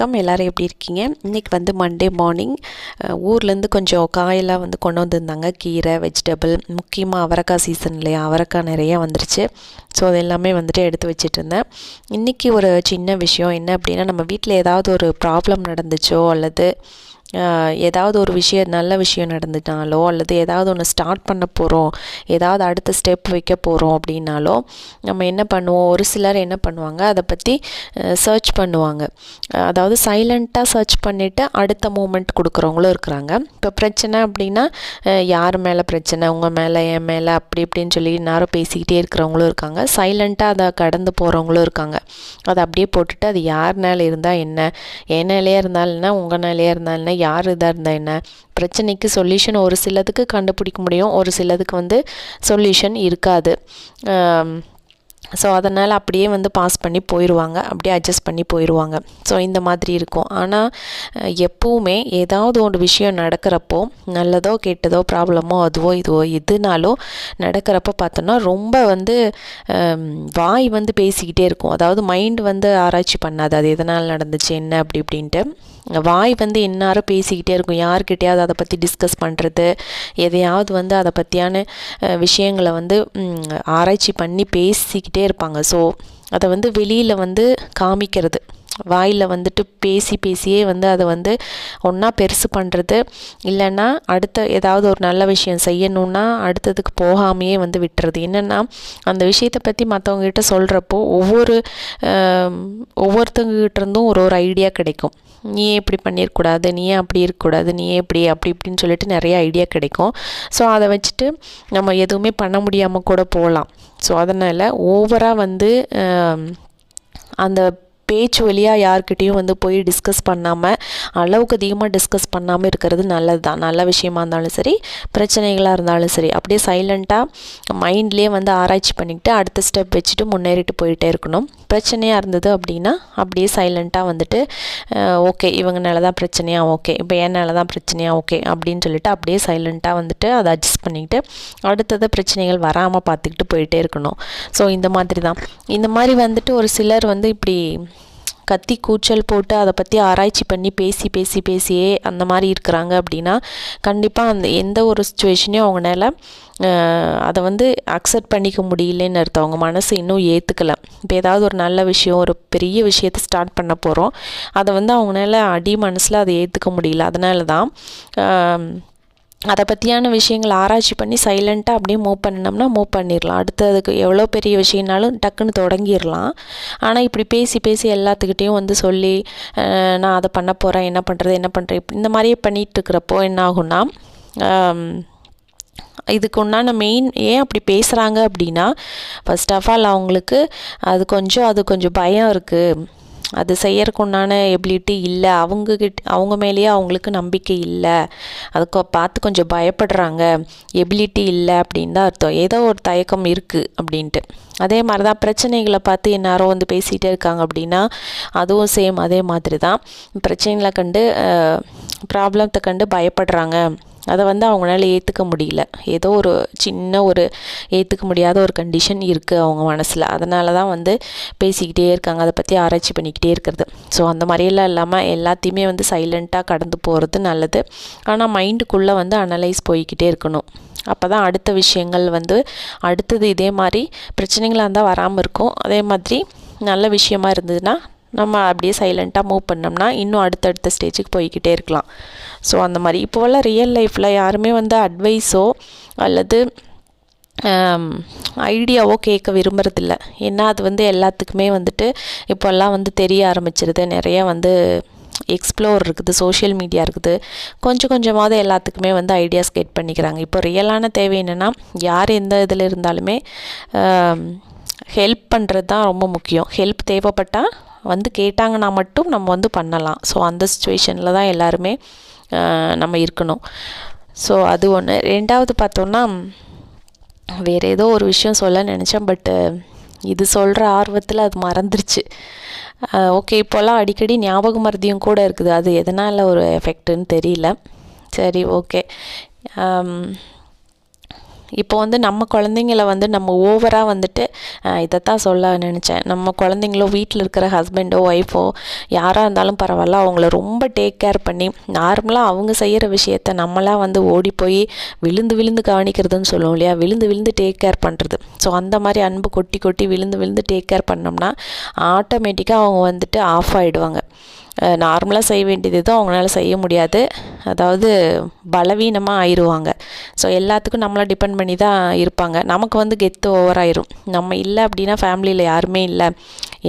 வணக்கம். எல்லோரும் எப்படி இருக்கீங்க? இன்றைக்கி வந்து மண்டே மார்னிங் ஊர்லேருந்து கொஞ்சம் காயெல்லாம் வந்து கொண்டு வந்திருந்தாங்க. கீரை வெஜிடபிள் முக்கியமாக அவரைக்காய் சீசன் இல்லையா? அவரைக்காய் நிறையா வந்துருச்சு. ஸோ அது எல்லாமே வந்துட்டு எடுத்து வச்சுட்டு இருந்தேன் இன்றைக்கி ஒரு சின்ன விஷயம் என்ன அப்படின்னா நம்ம வீட்டில் ஏதாவது ஒரு ப்ராப்ளம் நடந்துச்சோ அல்லது ஏதாவது ஒரு விஷயம் நல்ல விஷயம் நடந்துட்டாலோ அல்லது ஏதாவது ஒன்று ஸ்டார்ட் பண்ண போகிறோம் ஏதாவது அடுத்த ஸ்டெப் வைக்க போகிறோம் அப்படின்னாலோ நம்ம என்ன பண்ணுவோம்? ஒரு சிலர் என்ன பண்ணுவாங்க? அதை பற்றி சர்ச் பண்ணுவாங்க. அதாவது சைலண்ட்டாக சர்ச் பண்ணிவிட்டு அடுத்த மூமெண்ட் கொடுக்குறவங்களும் இருக்கிறாங்க. இப்போ பிரச்சனை அப்படின்னா யார் மேலே பிரச்சனை? உங்கள் மேலே என் மேலே அப்படி இப்படின்னு சொல்லி நேரம் பேசிக்கிட்டே இருக்கிறவங்களும் இருக்காங்க. சைலண்ட்டாக அதை கடந்து போகிறவங்களும் இருக்காங்க. அதை அப்படியே போட்டுட்டு அது யார் மேலே இருந்தால் என்ன? என் நிலையாக இருந்தாலும் என்ன உங்கள் நிலையாக இருந்தாலும் என்ன யார் இதாக இருந்தால் என்ன? பிரச்சனைக்கு சொல்யூஷன் ஒரு சிலதுக்கு கண்டுபிடிக்க முடியும் ஒரு சிலதுக்கு வந்து சொல்யூஷன் இருக்காது. ஸோ அதனால் அப்படியே வந்து பாஸ் பண்ணி போயிடுவாங்க அப்படியே அட்ஜஸ்ட் பண்ணி போயிடுவாங்க ஸோ இந்த மாதிரி இருக்கும். ஆனால் எப்போவுமே ஏதாவது ஒரு விஷயம் நடக்கிறப்போ நல்லதோ கெட்டதோ ப்ராப்ளமோ அதுவோ இதுவோ எதுனாலும் நடக்கிறப்போ பார்த்தோன்னா ரொம்ப வந்து வாய் வந்து பேசிக்கிட்டே இருக்கும். அதாவது மைண்ட் வந்து ஆராய்ச்சி பண்ணாது. அது எதனால் நடந்துச்சு என்ன அப்படி இப்படின்ட்டு. வாய் வந்து இன்னாரும் பேசிக்கிட்டே இருக்கும். யார்கிட்டையாவது அதை பற்றி டிஸ்கஸ் பண்ணுறது எதையாவது வந்து அதை பற்றியான விஷயங்களை வந்து ஆராய்ச்சி பண்ணி பேசிக்கிட்டே இருப்பாங்க. ஸோ அதை வந்து வெளியில் வந்து காமிக்கிறது. வாயில் வந்துட்டு பேசி பேசியே வந்து அதை வந்து ஒன்றா பெருசு பண்ணுறது இல்லைன்னா அடுத்த ஏதாவது ஒரு நல்ல விஷயம் செய்யணுன்னா அடுத்ததுக்கு போகாமையே வந்து விட்டுறது. என்னென்னா அந்த விஷயத்தை பற்றி மற்றவங்ககிட்ட சொல்கிறப்போ ஒவ்வொரு ஒவ்வொருத்தவங்ககிட்ட இருந்தும் ஒரு ஒரு ஐடியா கிடைக்கும். நீயே இப்படி பண்ணியிருக்கூடாது நீ அப்படி இருக்கக்கூடாது? நீயே இப்படி அப்படி இப்படின்னு சொல்லிட்டு நிறைய ஐடியா கிடைக்கும். ஸோ அதை வச்சுட்டு நம்ம எதுவுமே பண்ண முடியாமல் கூட போகலாம். ஸோ அதனால் ஓவராக வந்து அந்த பேச்சு வழியாக யார்கிட்டேயும் வந்து போய் டிஸ்கஸ் பண்ணாமல் அளவுக்கு அதிகமாக டிஸ்கஸ் பண்ணாமல் இருக்கிறது நல்லது தான் நல்ல விஷயமா இருந்தாலும் சரி பிரச்சனைகளாக இருந்தாலும் சரி. அப்படியே சைலண்ட்டாக மைண்ட்லேயே வந்து ஆராய்ச்சி பண்ணிக்கிட்டு அடுத்த ஸ்டெப் வச்சுட்டு முன்னேறிட்டு போயிட்டே இருக்கணும். பிரச்சனையாக இருந்தது அப்படின்னா அப்படியே சைலண்ட்டாக வந்துட்டு ஓகே இவங்கனால தான் பிரச்சனையாக ஓகே இப்போ என்னால் தான் பிரச்சனையாக ஓகே அப்படின்னு சொல்லிட்டு அப்படியே சைலண்ட்டாக வந்துட்டு அதை அட்ஜஸ்ட் பண்ணிக்கிட்டு அடுத்தது பிரச்சனைகள் வராமல் பார்த்துக்கிட்டு போயிட்டே இருக்கணும். ஸோ இந்த மாதிரி தான் இந்த மாதிரி வந்துட்டு ஒரு சிலர் வந்து இப்படி கத்தி கூச்சல் போட்டு அதை பற்றி ஆராய்ச்சி பண்ணி பேசி பேசி பேசியே அந்த மாதிரி இருக்கிறாங்க அப்படின்னா கண்டிப்பாக அந்த எந்த ஒரு சுச்சுவேஷனையும் அவங்களால அதை வந்து அக்செப்ட் பண்ணிக்க முடியலன்னு அர்த்தம். அவங்க மனசு இன்னும் ஏற்றுக்கல இப்போ ஏதாவது ஒரு நல்ல விஷயம் ஒரு பெரிய விஷயத்தை ஸ்டார்ட் பண்ண போகிறோம் அதை வந்து அவங்களால அடி மனசில் அதை ஏற்றுக்க முடியல. அதனால தான் அதை பற்றியான விஷயங்கள் ஆராய்ச்சி பண்ணி சைலண்ட்டாக அப்படியே மூவ் பண்ணினோம்னா மூவ் பண்ணிடலாம் அடுத்ததுக்கு எவ்வளோ பெரிய விஷயம்னாலும் டக்குன்னு தொடங்கிடலாம் ஆனால் இப்படி பேசி பேசி எல்லாத்துக்கிட்டேயும் வந்து சொல்லி நான் அதை பண்ண போகிறேன் என்ன பண்ணுறது என்ன பண்ணுறேன் இந்த மாதிரியே பண்ணிகிட்டு இருக்கிறப்போ என்ன ஆகும்னா இதுக்கு உண்டான மெயின் ஏன் அப்படி பேசுகிறாங்க அப்படின்னா ஃபஸ்ட் ஆஃப் ஆல் அவங்களுக்கு அது கொஞ்சம் அது கொஞ்சம் பயம் இருக்குது அது செய்யறதுக்கு உண்டான எபிலிட்டி இல்லை. அவங்கக்கிட்ட அவங்க மேலேயே அவங்களுக்கு நம்பிக்கை இல்லை. அதுக்கு பார்த்து கொஞ்சம் பயப்படுறாங்க. எபிலிட்டி இல்லை அப்படின்னு தான் அர்த்தம். ஏதோ ஒரு தயக்கம் இருக்குது அப்படின்ட்டு. அதே மாதிரி தான் பிரச்சனைகளை பார்த்து என்னாரோ வந்து பேசிகிட்டே இருக்காங்க அப்படின்னா அதுவும் சேம் அதே மாதிரி தான் பிரச்சனைகளை கண்டு ப்ராப்ளத்தை கண்டு பயப்படுறாங்க. அதை வந்து அவங்களால ஏற்றுக்க முடியல. ஏதோ ஒரு சின்ன ஒரு ஏற்றுக்க முடியாத ஒரு கண்டிஷன் இருக்குது அவங்க மனசில். அதனால தான் வந்து பேசிக்கிட்டே இருக்காங்க. அதை பற்றி ஆராய்ச்சி பண்ணிக்கிட்டே இருக்கிறது. ஸோ அந்த மாதிரியெல்லாம் இல்லாமல் எல்லாத்தையுமே வந்து சைலண்ட்டாக கடந்து போகிறது நல்லது. ஆனால் மைண்டுக்குள்ளே வந்து அனலைஸ் போய்கிட்டே இருக்கணும். அப்போ தான் அடுத்த விஷயங்கள் வந்து அடுத்தது இதே மாதிரி பிரச்சனைகளாக இருந்தால் வராமல் இருக்கும். அதே மாதிரி நல்ல விஷயமா இருந்ததுன்னா நம்ம அப்படியே சைலண்ட்டாக மூவ் பண்ணோம்னா இன்னும் அடுத்தடுத்த ஸ்டேஜுக்கு போய்கிட்டே இருக்கலாம். ஸோ அந்த மாதிரி. இப்போவெல்லாம் ரியல் லைஃப்பில் யாருமே வந்து அட்வைஸோ அல்லது ஐடியாவோ கேட்க விரும்புறதில்ல. ஏன்னா அது வந்து எல்லாத்துக்குமே வந்துட்டு இப்போல்லாம் வந்து தெரிய ஆரம்பிச்சிருது. நிறைய வந்து எக்ஸ்ப்ளோர் இருக்குது சோஷியல் மீடியா இருக்குது. கொஞ்சம் கொஞ்சமாவது எல்லாத்துக்குமே வந்து ஐடியாஸ் கெட் பண்ணிக்கிறாங்க. இப்போ ரியலான தேவை என்னென்னா யார் எந்த இதில் இருந்தாலுமே ஹெல்ப் பண்ணுறது தான் ரொம்ப முக்கியம். ஹெல்ப் தேவைப்பட்டால் வந்து கேட்டாங்கன்னா மட்டும் நம்ம வந்து பண்ணலாம். ஸோ அந்த சுச்சுவேஷனில் தான் எல்லாருமே நம்ம இருக்கணும். ஸோ அது ஒன்று ரெண்டாவது பார்த்தோன்னா வேறு ஏதோ ஒரு விஷயம் சொல்ல நினச்சேன் பட்டு இது சொல்கிற ஆர்வத்தில் அது மறந்துருச்சு. ஓகே இப்போல்லாம் அடிக்கடி ஞாபக மருதியும் கூட இருக்குது. அது எதனால் ஒரு எஃபெக்ட்டுன்னு தெரியல. சரி ஓகே இப்போ வந்து நம்ம குழந்தைங்கள வந்து நம்ம ஓவராக வந்துட்டு இதைத்தான் சொல்ல நினச்சேன். நம்ம குழந்தைங்களோ வீட்டில் இருக்கிற ஹஸ்பண்டோ ஒய்ஃபோ யாராக இருந்தாலும் பரவாயில்ல அவங்கள ரொம்ப டேக் கேர் பண்ணி நார்மலாக அவங்க செய்கிற விஷயத்த நம்மளாம் வந்து ஓடி போய் விழுந்து விழுந்து கவனிக்கிறதுன்னு சொல்லுவோம் இல்லையா? விழுந்து விழுந்து டேக் கேர் பண்ணுறது ஸோ அந்த மாதிரி அன்பு கொட்டி கொட்டி விழுந்து விழுந்து டேக் கேர் பண்ணோம்னா ஆட்டோமேட்டிக்காக அவங்க வந்துட்டு ஆஃப் ஆகிடுவாங்க நார்மலாக செய்ய வேண்டியது எதுவும் அவங்களால செய்ய முடியாது. அதாவது பலவீனமாக ஆயிடுவாங்க ஸோ எல்லாத்துக்கும் நம்மளை டிபெண்ட் பண்ணி தான் இருப்பாங்க. நமக்கு வந்து கெத்து ஓவராயிரும் நம்ம இல்லை அப்படின்னா ஃபேமிலியில் யாருமே இல்லை.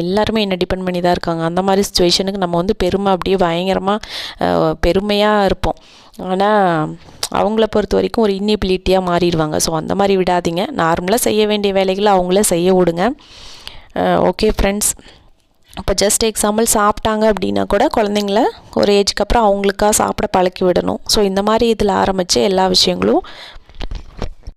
எல்லாருமே என்னை டிபெண்ட் பண்ணி தான் இருக்காங்க. அந்த மாதிரி சுச்சுவேஷனுக்கு நம்ம வந்து பெருமை அப்படியே பயங்கரமாக பெருமையாக இருப்போம். ஆனால் அவங்கள பொறுத்த வரைக்கும் ஒரு இன்னிபிலிட்டியாக மாறிடுவாங்க. ஸோ அந்த மாதிரி விடாதீங்க. நார்மலாக செய்ய வேண்டிய வேலைகளை அவங்கள செய்ய விடுங்க. ஓகே ஃப்ரெண்ட்ஸ் இப்போ ஜஸ்ட் எக்ஸாம்பிள் சாப்பிட்டாங்க அப்படின்னா கூட குழந்தைங்கள ஒரு ஏஜ்க்கு அப்புறம் அவங்களுக்காக சாப்பிட பழக்கி விடணும். ஸோ இந்த மாதிரி இதில் ஆரம்பித்து எல்லா விஷயங்களும்